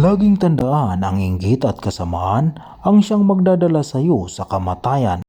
Laging tandaan ang inggit at kasamaan ang siyang magdadala sa iyo sa kamatayan.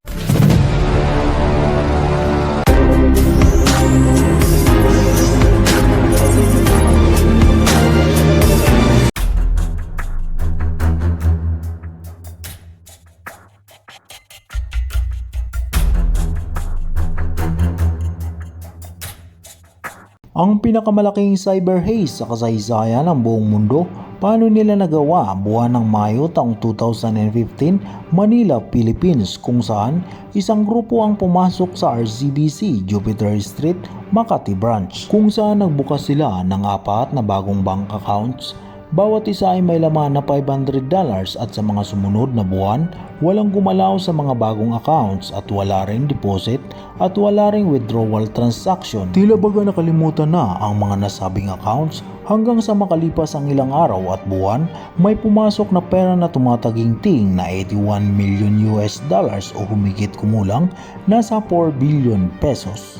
Ang pinakamalaking cyber haze sa kasaysayan ng buong mundo, paano nila nagawa buwan ng Mayo taong 2015, Manila, Philippines kung saan isang grupo ang pumasok sa RCBC Jupiter Street, Makati Branch kung saan nagbukas sila ng apat na bagong bank accounts bawat isa ay may laman na $500 at sa mga sumunod na buwan, walang gumalaw sa mga bagong accounts at wala ring deposit at wala ring withdrawal transaction. Tila baga nakalimutan na ang mga nasabing accounts hanggang sa makalipas ang ilang araw at buwan, may pumasok na pera na tumataginting na 81 million US dollars o humigit kumulang nasa 4 billion pesos.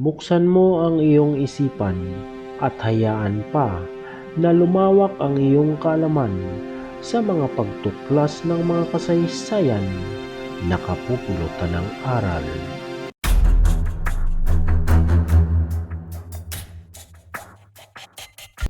Buksan mo ang iyong isipan at hayaan pa na lumawak ang iyong kaalaman sa mga pagtuklas ng mga kasaysayan na kapupulutan ng aral.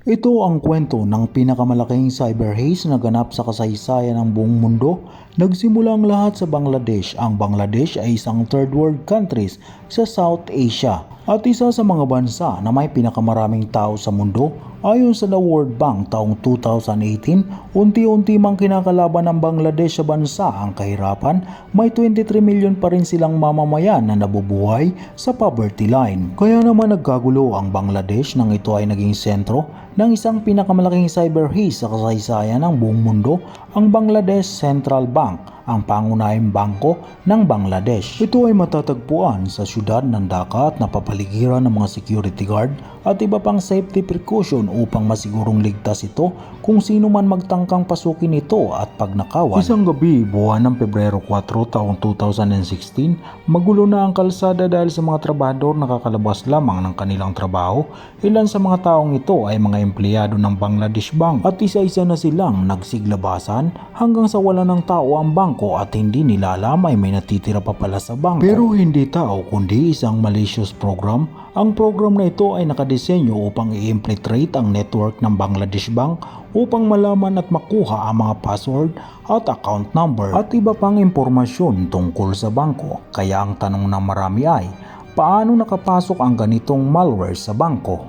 Ito ang kwento ng pinakamalaking cyber haze na ganap sa kasaysayan ng buong mundo. Nagsimula ang lahat sa Bangladesh. Ang Bangladesh ay isang third world countries sa South Asia at isa sa mga bansa na may pinakamaraming tao sa mundo. Ayon sa The World Bank taong 2018, unti-unti mang kinakalaban ng Bangladesh sa bansa ang kahirapan, may 23 million pa rin silang mamamayan na nabubuhay sa poverty line. Kaya naman nagkagulo ang Bangladesh nang ito ay naging sentro ng isang pinakamalaking cyber haze sa kasaysayan ng buong mundo, ang Bangladesh Central Bank, 음 ang pangunahing bangko ng Bangladesh. Ito ay matatagpuan sa syudad ng Dhaka at napapaligiran ng mga security guard at iba pang safety precaution upang masigurong ligtas ito kung sino man magtangkang pasukin ito at pag nakawan. Isang gabi, buwan ng Pebrero 4 taong 2016, magulo na ang kalsada dahil sa mga trabahador nakakalabas lamang ng kanilang trabaho. Ilan sa mga taong ito ay mga empleyado ng Bangladesh Bank at isa-isa na silang nagsiglabasan hanggang sa wala ng tao ang bangko at hindi nila alam ay may natitira pa pala sa bangko. Pero hindi tao kundi isang malicious program. Ang program na ito ay nakadesenyo upang i-infiltrate ang network ng Bangladesh Bank upang malaman at makuha ang mga password at account number at iba pang impormasyon tungkol sa bangko. Kaya ang tanong ng marami ay, paano nakapasok ang ganitong malware sa bangko?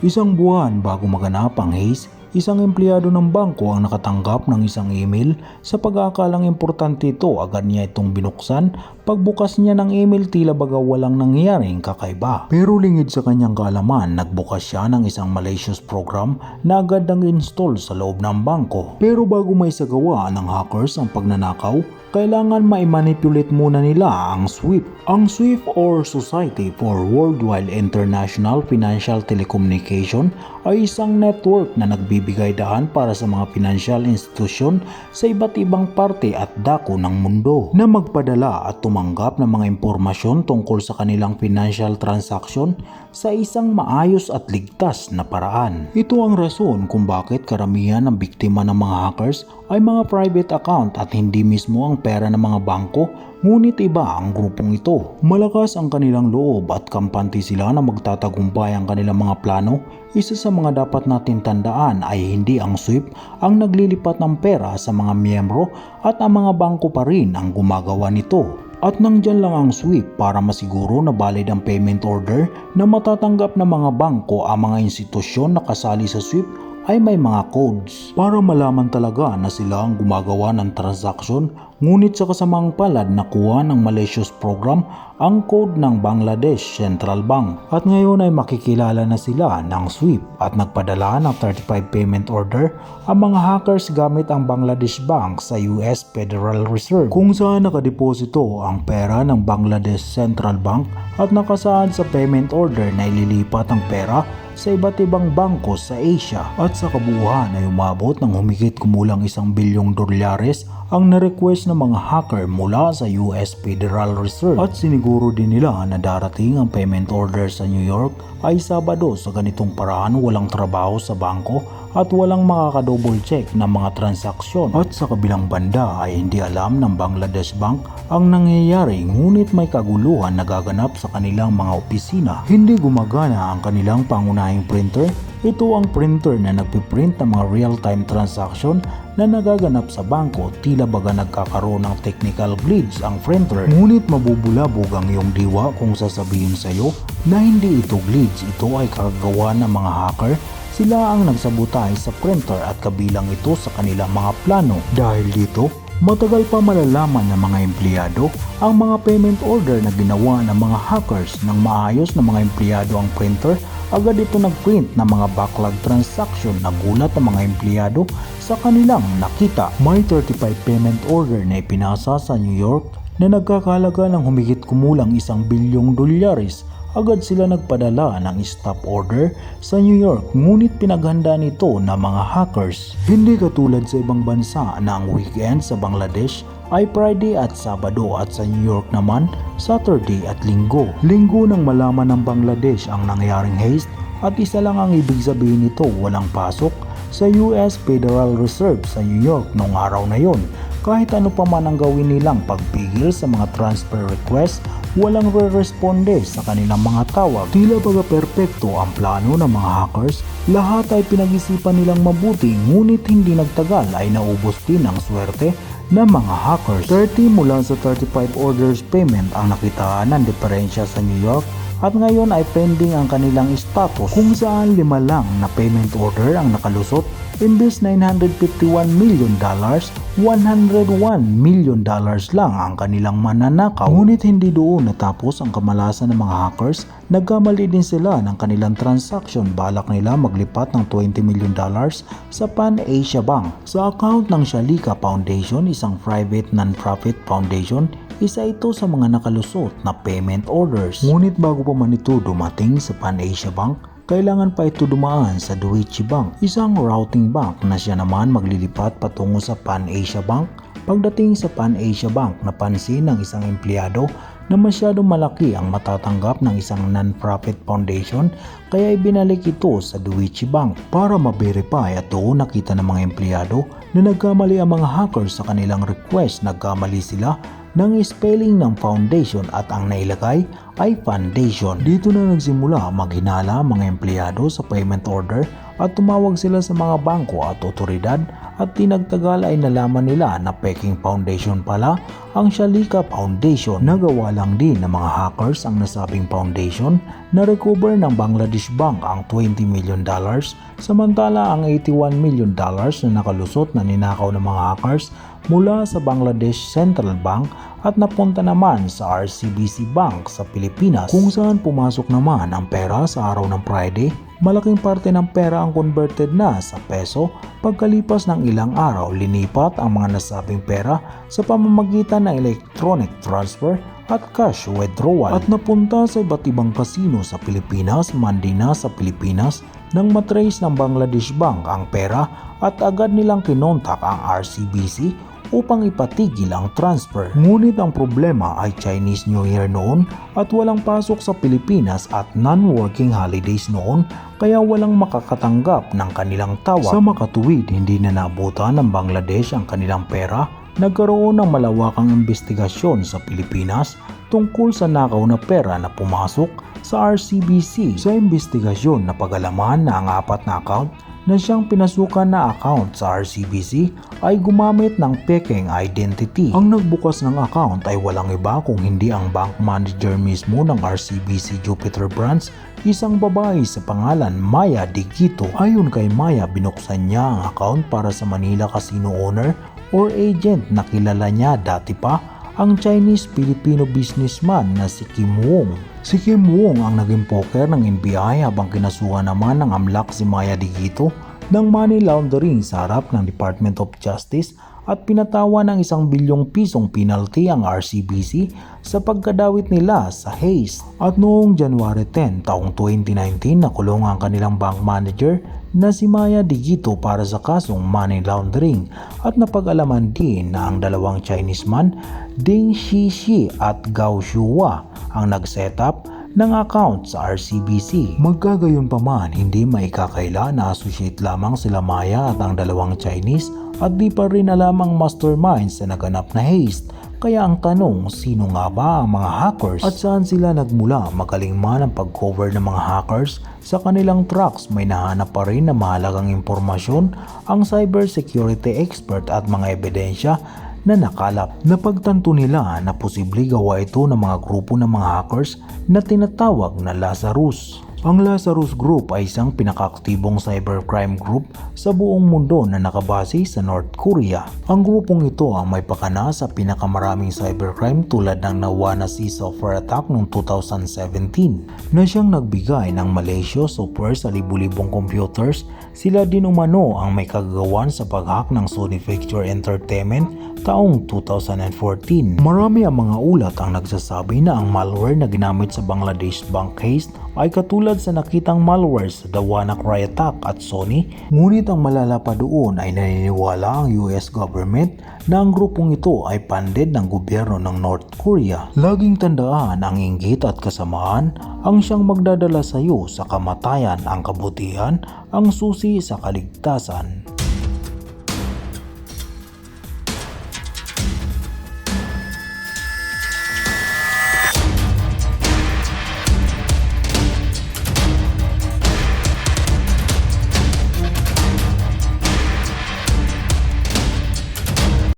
Isang buwan bago maganap ang haze, isang empleyado ng bangko ang nakatanggap ng isang email sa pag-aakalang importante ito agad niya itong binuksan. Pagbukas niya ng email tila baga walang nangyaring kakaiba. Pero lingid sa kanyang kaalaman, nagbukas siya ng isang malicious program na agad nang install sa loob ng bangko. Pero bago may sagawa ng hackers ang pagnanakaw, kailangan ma-manipulate muna nila ang SWIFT. Ang SWIFT or Society for Worldwide International Financial Telecommunication ay isang network na nagbibigay daan para sa mga financial institusyon sa iba't ibang parte at dako ng mundo na magpadala at tumanggap ng mga impormasyon tungkol sa kanilang financial transaction sa isang maayos at ligtas na paraan. Ito ang rason kung bakit karamihan ng biktima ng mga hackers ay mga private account at hindi mismo ang pera ng mga bangko ngunit iba ang grupong ito. Malakas ang kanilang loob at kampante sila na magtatagumpay ang kanilang mga plano. Isa sa mga dapat natin tandaan ay hindi ang SWIFT ang naglilipat ng pera sa mga miyembro at ang mga bangko pa rin ang gumagawa nito. At nandyan lang ang SWIFT para masiguro na valid ang payment order na matatanggap ng mga bangko ang mga institusyon na kasali sa SWIFT ay may mga codes. Para malaman talaga na sila ang gumagawa ng transaction ngunit sa kasamang palad nakuha ng malicious program ang code ng Bangladesh Central Bank. At ngayon ay makikilala na sila ng SWIFT at nagpadala ng 35 payment order ang mga hackers gamit ang Bangladesh Bank sa US Federal Reserve kung saan nakadeposito ang pera ng Bangladesh Central Bank at nakasaad sa payment order na ililipat ang pera sa iba't ibang bangko sa Asia. At sa kabuuan ay umabot ng humigit kumulang isang bilyong dolyares ang na-request ng mga hacker mula sa US Federal Reserve at siniguro din nila na darating ang payment order sa New York ay Sabado sa ganitong paraan walang trabaho sa bangko at walang makakadouble check ng mga transaksyon at sa kabilang banda ay hindi alam ng Bangladesh Bank ang nangyayari ngunit may kaguluhan na gaganap sa kanilang mga opisina. Hindi gumagana ang kanilang pangunahing printer ito ang printer na nagpiprint ng mga real-time transaction na nagaganap sa bangko tila baga nagkakaroon ng technical glitch ang printer. Ngunit mabubulabog ang iyong diwa kung sasabihin sa iyo na hindi ito glitch, ito ay kagagawa ng mga hacker sila ang nagsabotay sa printer at kabilang ito sa kanilang mga plano. Dahil dito, matagal pa malalaman ng mga empleyado ang mga payment order na ginawa ng mga hackers ng maayos na mga empleyado ang printer agad ito nag-print ng mga backlog transaction nagulat ang mga empleyado sa kanilang nakita. May 35 payment order na ipinasa sa New York na nagkakalaga ng humigit kumulang isang bilyong dolyares agad sila nagpadala ng stop order sa New York ngunit pinaghanda nito ng mga hackers. Hindi katulad sa ibang bansa na ang weekend sa Bangladesh ay Friday at Sabado at sa New York naman Saturday at Linggo. Linggo nang malaman ng Bangladesh ang nangyaring haste at isa lang ang ibig sabihin nito walang pasok sa US Federal Reserve sa New York noong araw na yon. Kahit ano pa man ang gawin nilang pagpigil sa mga transfer request, walang re-responde sa kanilang mga tawag. Tila baga perpekto ang plano ng mga hackers, lahat ay pinag-isipan nilang mabuti ngunit hindi nagtagal ay naubos din ang swerte ng mga hackers. 30 mula sa 35 orders payment ang nakitaan ng diferensya sa New York at ngayon ay pending ang kanilang status kung saan lima lang na payment order ang nakalusot. Imbes 951 million dollars 101 million dollars lang ang kanilang mananakaw. Ngunit hindi doon natapos ang kamalasan ng mga hackers. Nagkamali din sila ng kanilang transaction balak nila maglipat ng 20 million dollars sa Pan Asia Bank. Sa account ng Shalika Foundation isang private non-profit foundation isa ito sa mga nakalusot na payment orders. Ngunit bago pa man ito dumating sa Pan-Asia Bank, kailangan pa ito dumaan sa Deutsche Bank, isang routing bank na siya naman maglilipat patungo sa Pan-Asia Bank. Pagdating sa Pan-Asia Bank, napansin ng isang empleyado na masyadong malaki ang matatanggap ng isang non-profit foundation kaya ibinalik ito sa Deutsche Bank para ma-verify at doon nakita ng mga empleyado na nagkamali ang mga hackers sa kanilang request nagkamali sila ng spelling ng foundation at ang nailagay ay foundation. Dito na nagsimula maghinala mga empleyado sa payment order at tumawag sila sa mga bangko at otoridad at tinagtagal ay nalaman nila na peking foundation pala ang Shalika Foundation. Nagawa lang din ng mga hackers ang nasabing foundation na recover ng Bangladesh Bank ang 20 million dollars samantala ang 81 million dollars na nakalusot na ninakaw ng mga hackers mula sa Bangladesh Central Bank at napunta naman sa RCBC Bank sa Pilipinas kung saan pumasok naman ang pera sa araw ng Friday. Malaking parte ng pera ang converted na sa peso. Pagkalipas ng ilang araw linipat ang mga nasabing pera sa pamamagitan ng electronic transfer at cash withdrawal. At napunta sa iba't ibang kasino sa Pilipinas, mandi na sa Pilipinas nang matrace ng Bangladesh Bank ang pera at agad nilang kinontak ang RCBC upang ipatigil ang transfer. Ngunit ang problema ay Chinese New Year noon at walang pasok sa Pilipinas at non-working holidays noon kaya walang makakatanggap ng kanilang tawag. Sa makatuwid, hindi na naabutan ng Bangladesh ang kanilang pera nagkaroon ng malawakang investigasyon sa Pilipinas tungkol sa nakaw na pera na pumasok sa RCBC. Sa investigasyon na pagalaman na ang apat na account na siyang pinasukan na account sa RCBC ay gumamit ng pekeng identity. Ang nagbukas ng account ay walang iba kung hindi ang bank manager mismo ng RCBC Jupiter Branch, isang babae sa pangalan Maya Digito. Ayon kay Maya, binuksan niya ang account para sa Manila Casino owner or agent na kilala niya dati pa ang Chinese-Filipino businessman na si Kim Wong. Si Kim Wong ang naging poker ng NBI habang kinasuhan naman ng amlak si Maya Digito ng money laundering sa harap ng Department of Justice at pinatawa ng isang bilyong pisong penalty ang RCBC sa pagkadawit nila sa haze. At noong January 10 taong 2019 nakulong ang kanilang bank manager na si Maya Digito para sa kasong money laundering at napag-alaman din na ang dalawang Chinese man Ding Shishi at Gao Shua ang nag-set up ng account sa RCBC. Magkagayon pa man, hindi maikakaila na associate lamang sila Maya at ang dalawang Chinese at di pa rin alam ang mastermind sa naganap na haste. Kaya ang tanong, sino nga ba ang mga hackers at saan sila nagmula? Magaling man ang pag-cover ng mga hackers sa kanilang tracks may nahanap pa rin na mahalagang impormasyon ang cybersecurity expert at mga ebidensya na nakalap. Napagtanto nila na posible gawa ito ng mga grupo ng mga hackers na tinatawag na Lazarus. Ang Lazarus Group ay isang pinakaaktibong cybercrime group sa buong mundo na nakabase sa North Korea. Ang grupong ito ang may pakana sa pinakamaraming cybercrime tulad ng Nawana Sea software attack noong 2017 na siyang nagbigay ng malicious software sa libu-libong computers. Sila din umano ang may kagagawan sa paghack ng Sony Picture Entertainment taong 2014. Marami ang mga ulat ang nagsasabi na ang malware na ginamit sa Bangladesh bank heist ay katulad sa nakitang malware sa The WannaCry attack at Sony. Ngunit ang malala pa doon ay naniniwala ang US government na ang grupong ito ay funded ng gobyerno ng North Korea. Laging tandaan ang inggit at kasamaan ang siyang magdadala sa iyo sa kamatayan ang kabutihan ang susi sa kaligtasan.